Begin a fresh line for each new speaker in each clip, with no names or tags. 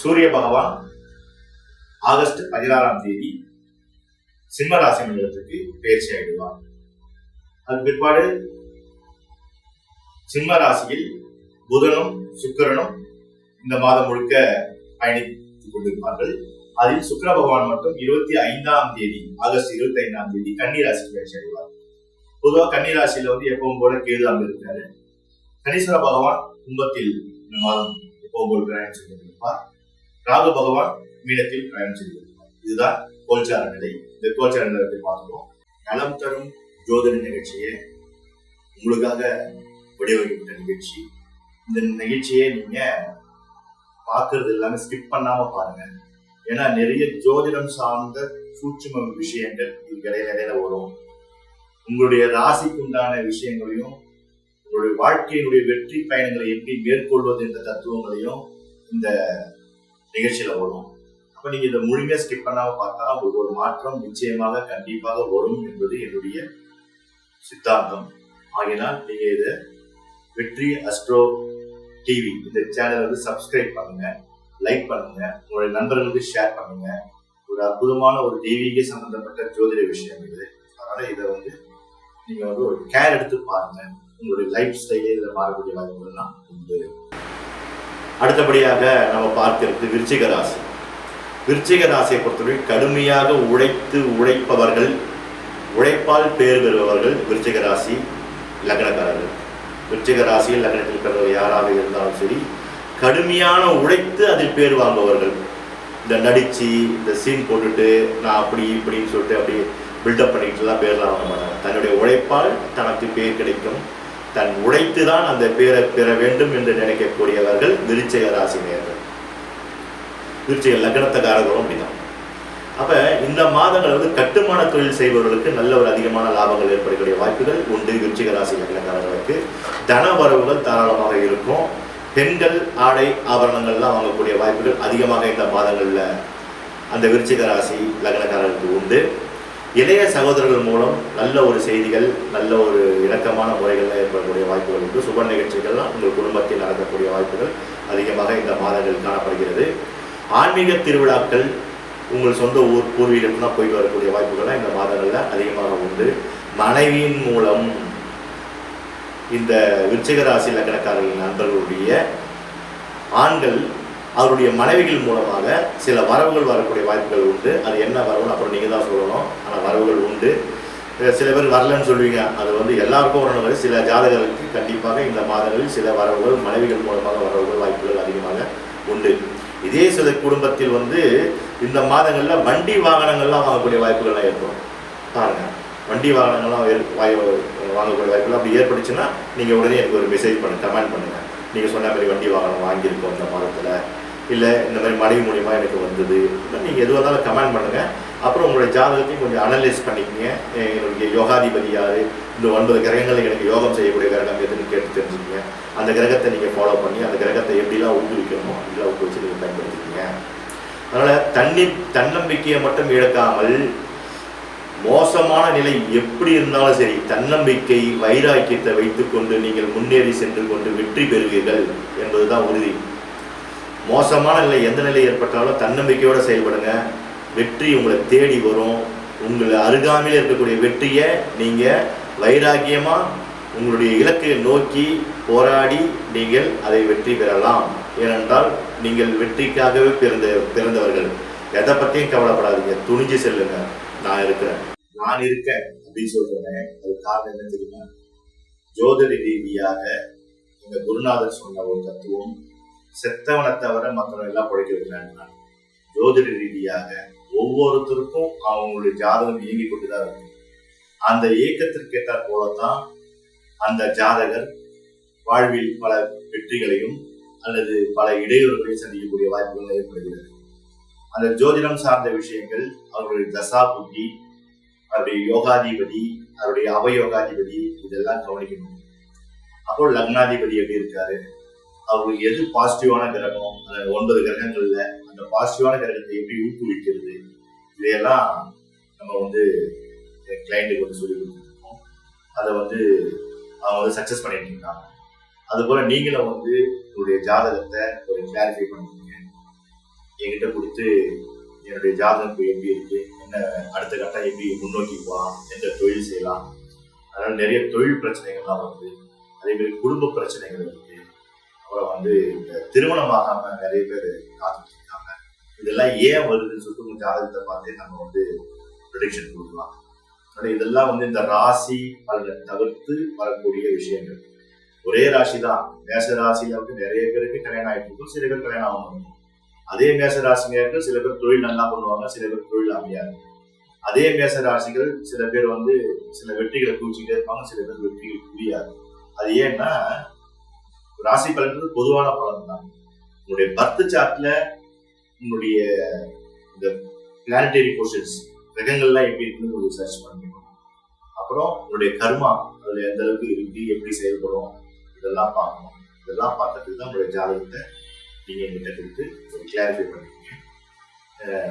சூரிய பகவான் ஆகஸ்ட் பதினாறாம் தேதி சிம்ம ராசி மண்டலத்துக்கு பயிற்சி ஆகிடுவார் அது பிற்பாடு சிம்ம ராசியில் புதனும் சுக்கிரனும் இந்த மாதம் முழுக்க பயணித்துக் கொண்டிருப்பார்கள். அதில் சுக்கிர பகவான் மட்டும் இருபத்தி ஐந்தாம் தேதி ஆகஸ்ட் இருபத்தி ஐந்தாம் தேதி கன்னிராசிக்கு பயிற்சி அடைவார். பொதுவாக கன்னிராசியில வந்து எப்பவும் போல கேது இருக்காரு. கணீஸ்வர பகவான் கும்பத்தில் இந்த மாதம் எப்பவும் போல் பிரயாணம் செய்து கொண்டிருப்பார். ராகு பகவான் மீனத்தில் பயணம் செய்து இதுதான் கோல்சார நிலை. இந்த கோல்சார நிலத்தை பார்க்கிறோம் நலம் தரும் ஜோதிட நிகழ்ச்சியை உங்களுக்காக வடிவமைக்கப்பட்ட நிகழ்ச்சி. இந்த நிகழ்ச்சியை நீங்க பார்க்கறது எல்லாமே ஸ்கிப் பண்ணாம பாருங்க. ஏன்னா நிறைய ஜோதிடம் சார்ந்த சூட்சும விஷயங்கள் இதுக்கு இடையில இடையில வரும். உங்களுடைய ராசிக்குண்டான விஷயங்களையும் உங்களுடைய வாழ்க்கையினுடைய வெற்றி பயணங்களை எப்படி மேற்கொள்வது என்ற தத்துவங்களையும் இந்த நிகழ்ச்சியில வரும் அப்ப நீங்க இதை முழுமையா ஸ்கிப் பண்ணாம பார்த்தா உங்களுக்கு ஒரு மாற்றம் நிச்சயமாக கண்டிப்பாக வரும் என்பது என்னுடைய சித்தாந்தம். ஆகினால் நீங்க இதை வெற்றி அஸ்ட்ரோ டிவி இந்த சேனலை வந்து சப்ஸ்கிரைப் பண்ணுங்க லைக் பண்ணுங்க உங்களுடைய நண்பர்களுக்கு ஷேர் பண்ணுங்க. ஒரு அற்புதமான ஒரு தெய்வீக சம்பந்தப்பட்ட ஜோதிட விஷயம் இது. அதனால இதை வந்து நீங்க வந்து ஒரு கேர் எடுத்து பாருங்க. உங்களுடைய லைஃப் ஸ்டைலே இதில் மாறக்கூடிய வாய்ப்புகள்லாம் உண்டு. அடுத்தபடியாக நம்ம பார்க்கிறது விருச்சிக ராசி. விருச்சிக ராசியை பொறுத்தவரை கடுமையாக உழைத்து உழைப்பவர்கள் உழைப்பால் பேர் பெறுபவர்கள் விருச்சிக ராசி லக்னக்காரர்கள். விருச்சிக ராசியில் லக்னத்தில் பிறந்தவர் யாராக இருந்தாலும் சரி கடுமையான உழைத்து அதில் பேர் வாங்குபவர்கள். இந்த நடிச்சு இந்த சீன் போட்டுட்டு நான் அப்படி இப்படின்னு சொல்லிட்டு அப்படி பில்டப் பண்ணிக்கிட்டு தான் பேர்லாம் வாங்க மாட்டாங்க. தன்னுடைய உழைப்பால் தனக்கு பேர் கிடைக்கும். தன் உழைத்து தான் அந்த பேரை பெற வேண்டும் என்று நினைக்கக்கூடியவர்கள் விருச்சிக நேர்கள். விருச்சிக லக்னத்தக்காரர்களும் அப்படிதான் அப்ப இந்த மாதங்கள் வந்து கட்டுமான தொழில் செய்பவர்களுக்கு நல்ல ஒரு அதிகமான லாபங்கள் ஏற்படக்கூடிய வாய்ப்புகள் உண்டு. விருச்சிக ராசி லக்னக்காரர்களுக்கு தன வரவுகள் தாராளமாக இருக்கும். பெண்கள் ஆடை ஆபரணங்கள்லாம் வாங்கக்கூடிய வாய்ப்புகள் அதிகமாக இந்த மாதங்களில் அந்த விருச்சிக ராசி லக்னக்காரர்களுக்கு உண்டு. இளைய சகோதரர்கள் மூலம் நல்ல ஒரு செய்திகள் நல்ல ஒரு இணக்கமான முறைகளில் ஏற்படக்கூடிய வாய்ப்புகள் உண்டு. சுப நிகழ்ச்சிகள்லாம் உங்கள் குடும்பத்தில் நடக்கக்கூடிய வாய்ப்புகள் அதிகமாக இந்த மாதங்கள் காணப்படுகிறது. ஆன்மீக திருவிழாக்கள் உங்கள் சொந்த ஊர் பூர்வீகத்துலாம் போயிட்டு வரக்கூடிய வாய்ப்புகள்லாம் இந்த மாதங்களில் அதிகமாக உண்டு. மனைவியின் மூலம் இந்த விருச்சிக ராசி லக்கணக்காரர்கள் நண்பர்களுடைய ஆண்கள் அவருடைய மனைவிகள் மூலமாக சில வரவுகள் வரக்கூடிய வாய்ப்புகள் உண்டு. அது என்ன வரவுன்னு அப்புறம் நீங்கள் தான் சொல்லணும். ஆனால் வரவுகள் உண்டு. சில பேர் வரலன்னு சொல்லுவீங்க. அது வந்து எல்லாருக்கும் வரணும் சில ஜாதகர்களுக்கு கண்டிப்பாக இந்த மாதங்களில் சில வரவுகள் மனைவிகள் மூலமாக வரவுகள் வாய்ப்புகள் அதிகமாக உண்டு. இதே சில குடும்பத்தில் வந்து இந்த மாதங்களில் வண்டி வாகனங்கள்லாம் வாங்கக்கூடிய வாய்ப்புகள்லாம் ஏற்படும். பாருங்கள் வண்டி வாகனங்கள்லாம் வாய் வாங்கக்கூடிய வாய்ப்புகள் அப்படி ஏற்பட்டுச்சுன்னா நீங்கள் உடனே எனக்கு ஒரு மெசேஜ் பண்ணு கமெண்ட் பண்ணுங்கள் நீங்கள் சொன்ன மாதிரி வண்டி வாகனம் வாங்கியிருக்கோம் இந்த மாதத்தில். இல்லை இந்த மாதிரி மனைவி மூலியமாக எனக்கு வந்தது. நீங்கள் எதுவாக இருந்தாலும் கமெண்ட் பண்ணுங்கள் அப்புறம் உங்களுடைய ஜாதகத்தையும் கொஞ்சம் அனலைஸ் பண்ணிக்கங்க. என்னுடைய யோகாதிபதி யார்? இந்த ஒன்பது கிரகங்கள் எனக்கு யோகம் செய்யக்கூடிய கிரகம் எதுன்னு கேட்டு தெரிஞ்சுக்கங்க. அந்த கிரகத்தை நீங்கள் ஃபாலோ பண்ணி அந்த கிரகத்தை எப்படிலாம் ஊக்குவிக்கணுமோ அப்படிலாம் ஊக்குவிச்சு நீங்கள் பயன்படுத்திக்கங்க. அதனால் தண்ணி தன்னம்பிக்கையை மட்டும் இழக்காமல் மோசமான நிலை எப்படி இருந்தாலும் சரி தன்னம்பிக்கை வைராக்கியத்தை வைத்துக்கொண்டு நீங்கள் முன்னேறி சென்று கொண்டு வெற்றி பெறுவீர்கள் என்பதுதான் உறுதி. மோசமான நிலை எந்த நிலை ஏற்பட்டாலும் தன்னம்பிக்கையோடு செயல்படுங்க. வெற்றி உங்களை தேடி வரும். உங்களை அருகாமையில் இருக்கக்கூடிய வெற்றியை நீங்கள் வைராக்கியமாக உங்களுடைய இலக்கை நோக்கி போராடி நீங்கள் அதை வெற்றி பெறலாம். ஏனென்றால் நீங்கள் வெற்றிக்காகவே பிறந்த பிறந்தவர்கள். எதை பற்றியும் கவலைப்படாதீங்க. துணிஞ்சு செல்லுங்க. நான் இருக்கிறேன். நான் இருக்கேன் அப்படின்னு சொல்றேன். அது காரணம் என்ன தெரியுமா? ஜோதிட ரீதியாக எங்கள் குருநாதர் சொன்ன ஒரு தத்துவம் செத்தவனை தவிர மற்றவன் எல்லாம் பிழைக்க வைக்கலான்றாங்க ஜோதிட ரீதியாக ஒவ்வொருத்தருக்கும் அவங்களுடைய ஜாதகம் இயங்கி கொண்டுதான் இருக்கும் அந்த இயக்கத்திற்கு ஏற்றாற் அந்த ஜாதகர் வாழ்வில் பல வெற்றிகளையும் அல்லது பல இடையூறுகளையும் சந்திக்கக்கூடிய வாய்ப்புகள் ஏற்படுகிறது. அந்த ஜோதிடம் சார்ந்த விஷயங்கள் அவருடைய தசா புத்தி அவருடைய யோகாதிபதி அவருடைய அவயோகாதிபதி இதெல்லாம் கவனிக்கணும். அப்போ லக்னாதிபதி எப்படி இருக்காரு? அவருக்கு எது பாசிட்டிவான கிரகம்? அந்த ஒன்பது கிரகங்கள்ல அந்த பாசிட்டிவான கிரகத்தை எப்படி ஊக்குவிக்கிறது? இதையெல்லாம் நம்ம வந்து கிளைண்ட்டுக்கு வந்து சொல்லி கொடுத்துருக்கோம். அதை வந்து அவங்க வந்து சக்சஸ் பண்ணிட்டு இருக்காங்க. அதுபோல நீங்களும் வந்து உங்களுடைய ஜாதகத்தை ஒரு கிளாரிஃபை பண்ணுவீங்க என்கிட்ட கொடுத்து என்னுடைய ஜாதகம் இப்போ எப்படி இருக்கு? என்ன அடுத்த கட்டம் எப்படி முன்னோக்கி போகலாம்? எந்த தொழில் செய்யலாம்? அதனால நிறைய தொழில் பிரச்சனைகள்லாம் வருது. அதே மாதிரி குடும்ப பிரச்சனைகள் இருக்கு அப்புறம் வந்து இந்த திருமணமாகாம நிறைய பேர் காத்துட்டு இருக்காங்க. இதெல்லாம் ஏன் வருதுன்னு சொல்லிட்டு உங்க ஜாதகத்தை பார்த்து நம்ம வந்து ப்ரொடிக்ஷன் கொடுக்கலாம். ஆனால் இதெல்லாம் வந்து இந்த ராசி பலனை தவிர்த்து வரக்கூடிய விஷயங்கள். ஒரே ராசி தான் மேச ராசியில வந்து நிறைய பேருக்கு கல்யாணம் ஆகிட்டு இருக்கும். சில பேர் கல்யாணம் ஆகும் அதே மேச ராசினியர்கள் சில பேர் தொழில் நல்லா பண்ணுவாங்க. சில பேர் தொழில் அமையாது. அதே மேச ராசிகள் சில பேர் வந்து சில வெற்றிகளை குவிச்சுட்டே இருப்பாங்க. சில பேர் வெற்றிகள் புரியாது. அது ஏன்னா ராசி பலன்றது பொதுவான பலன் தான் உங்களுடைய பர்த் சார்ட்ல உங்களுடைய இந்த பிளானிட்டரி போர்ஷன்ஸ் கிரகங்கள்லாம் எப்படி இருக்குன்னு உங்களுக்கு சர்ச் பண்ணிக்கணும் அப்புறம் உங்களுடைய கர்மா அதுல எந்த அளவுக்கு இருக்கு எப்படி செயல்படும் இதெல்லாம் பார்க்கணும். இதெல்லாம் பார்த்ததுக்கு தான் உங்களுடைய ஜாதகத்தை நீங்க எங்கிட்ட கொடுத்து ஒரு கிளாரிஃபை பண்ணிக்கோங்க.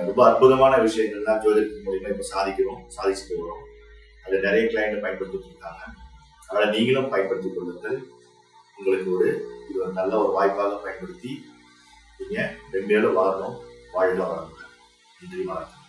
ரொம்ப அற்புதமான விஷயங்கள்லாம் ஜோதிடத்தின் மூலியமா இப்போ சாதிக்கிறோம் சாதிச்சுட்டு வரோம். அது நிறைய கிளைண்ட் பயன்படுத்திட்டு இருக்காங்க. அதனால் நீங்களும் பயன்படுத்திக் கொள்ளுங்கள். உங்களுக்கு ஒரு இது ஒரு நல்ல ஒரு வாய்ப்பாக பயன்படுத்தி நீங்கள் மென்மேலும் வாழணும் வாழ்க வளமுடன். நன்றி வணக்கம்.